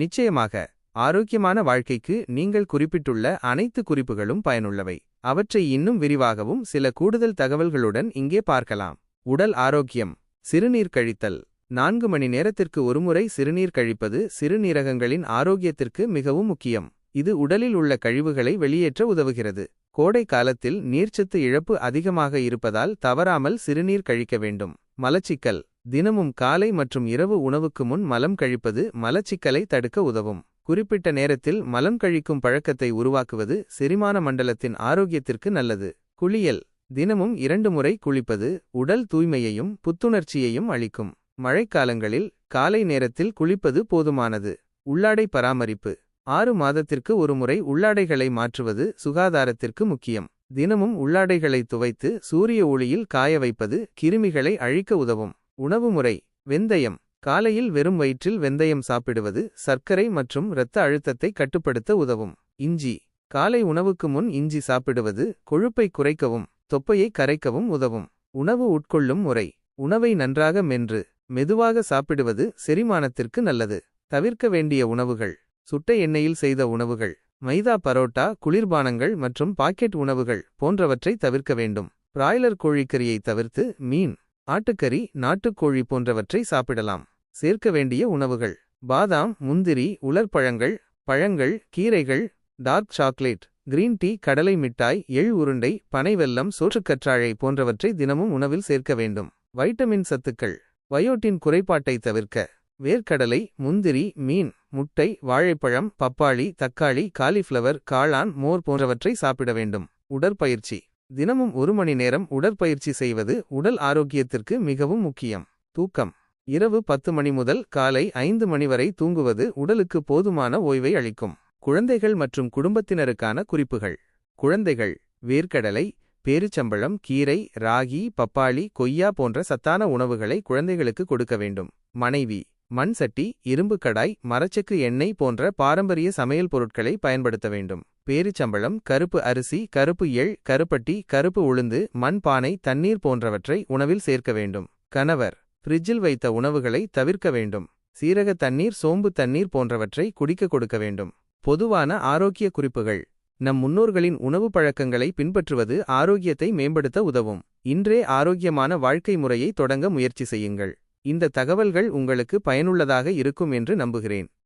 நிச்சயமாக ஆரோக்கியமான வாழ்க்கைக்கு நீங்கள் குறிப்பிட்டுள்ள அனைத்து குறிப்புகளும் பயனுள்ளவை. அவற்றை இன்னும் விரிவாகவும் சில கூடுதல் தகவல்களுடன் இங்கே பார்க்கலாம். உடல் ஆரோக்கியம். சிறுநீர் கழித்தல். நான்கு மணி நேரத்திற்கு ஒருமுறை சிறுநீர் கழிப்பது சிறுநீரகங்களின் ஆரோக்கியத்திற்கு மிகவும் முக்கியம். இது உடலில் உள்ள கழிவுகளை வெளியேற்ற உதவுகிறது. கோடை காலத்தில் நீர்ச்சத்து இழப்பு அதிகமாக இருப்பதால் தவறாமல் சிறுநீர் கழிக்க வேண்டும். மலச்சிக்கல். தினமும் காலை மற்றும் இரவு உணவுக்கு முன் மலம் கழிப்பது மலச்சிக்கலை தடுக்க உதவும். குறிப்பிட்ட நேரத்தில் மலம் கழிக்கும் பழக்கத்தை உருவாக்குவது செரிமான மண்டலத்தின் ஆரோக்கியத்திற்கு நல்லது. குளியல். தினமும் இரண்டு முறை குளிப்பது உடல் தூய்மையையும் புத்துணர்ச்சியையும் அளிக்கும். மழைக்காலங்களில் காலை நேரத்தில் குளிப்பது போதுமானது. உள்ளாடை பராமரிப்பு. ஆறு மாதத்திற்கு ஒருமுறை உள்ளாடைகளை மாற்றுவது சுகாதாரத்திற்கு முக்கியம். தினமும் உள்ளாடைகளை துவைத்து சூரிய ஒளியில் காய வைப்பது கிருமிகளை அழிக்க உதவும். உணவு முறை வெந்தயம். காலையில் வெறும் வயிற்றில் வெந்தயம் சாப்பிடுவது சர்க்கரை மற்றும் இரத்த அழுத்தத்தை கட்டுப்படுத்த உதவும். இஞ்சி. காலை உணவுக்கு முன் இஞ்சி சாப்பிடுவது கொழுப்பை குறைக்கவும் தொப்பையை கரைக்கவும் உதவும். உணவு உட்கொள்ளும் முறை உணவை நன்றாக மென்று மெதுவாக சாப்பிடுவது செரிமானத்திற்கு நல்லது. தவிர்க்க வேண்டிய உணவுகள் சுட்ட எண்ணெயில் செய்த உணவுகள் மைதா பரோட்டா குளிர்பானங்கள் மற்றும் பாக்கெட் உணவுகள் போன்றவற்றை தவிர்க்க வேண்டும். பிராய்லர் கோழிக்கறியை தவிர்த்து மீன். ஆட்டுக்கறி நாட்டுக்கோழி போன்றவற்றை சாப்பிடலாம். சேர்க்க வேண்டிய உணவுகள். பாதாம் முந்திரி உலர்பழங்கள் பழங்கள் கீரைகள் டார்க் சாக்லேட் கிரீன் டீ கடலை மிட்டாய் எள் உருண்டை பனை வெல்லம் சோற்றுக்கற்றாழை போன்றவற்றை தினமும் உணவில் சேர்க்க வேண்டும். வைட்டமின் சத்துக்கள். வயோட்டின் குறைபாட்டை தவிர்க்க. வேர்க்கடலை முந்திரி மீன் முட்டை வாழைப்பழம் பப்பாளி தக்காளி காலிஃப்ளவர் காளான் மோர் போன்றவற்றை சாப்பிட வேண்டும். உடற்பயிற்சி. தினமும் ஒரு மணி நேரம் உடற்பயிற்சி செய்வது உடல் ஆரோக்கியத்திற்கு மிகவும் முக்கியம். தூக்கம். இரவு பத்து மணி முதல் காலை ஐந்து மணி வரை தூங்குவது உடலுக்கு போதுமான ஓய்வை அளிக்கும். குழந்தைகள் மற்றும் குடும்பத்தினருக்கான குறிப்புகள். குழந்தைகள் வேர்க்கடலை பேரிச்சம்பழம் கீரை ராகி பப்பாளி கொய்யா போன்ற சத்தான உணவுகளை குழந்தைகளுக்கு கொடுக்க வேண்டும். மனைவி மண் சட்டி இரும்பு கடாய் மரச்செக்கு எண்ணெய் போன்ற பாரம்பரிய சமையல் பொருட்களை பயன்படுத்த வேண்டும். பேரிச்சம்பளம் கருப்பு அரிசி கருப்பு எள் கருப்பட்டி கருப்பு உளுந்து மண் பானை தண்ணீர் போன்றவற்றை உணவில் சேர்க்க வேண்டும். கணவர் ஃப்ரிட்ஜில் வைத்த உணவுகளை தவிர்க்க வேண்டும். சீரக தண்ணீர் சோம்பு தண்ணீர் போன்றவற்றை குடிக்க கொடுக்க வேண்டும். பொதுவான ஆரோக்கிய குறிப்புகள். நம் முன்னோர்களின் உணவு பழக்கங்களை பின்பற்றுவது ஆரோக்கியத்தை மேம்படுத்த உதவும். இன்றே ஆரோக்கியமான வாழ்க்கை முறையை தொடங்க முயற்சி செய்யுங்கள். இந்த தகவல்கள் உங்களுக்கு பயனுள்ளதாக இருக்கும் என்று நம்புகிறேன்.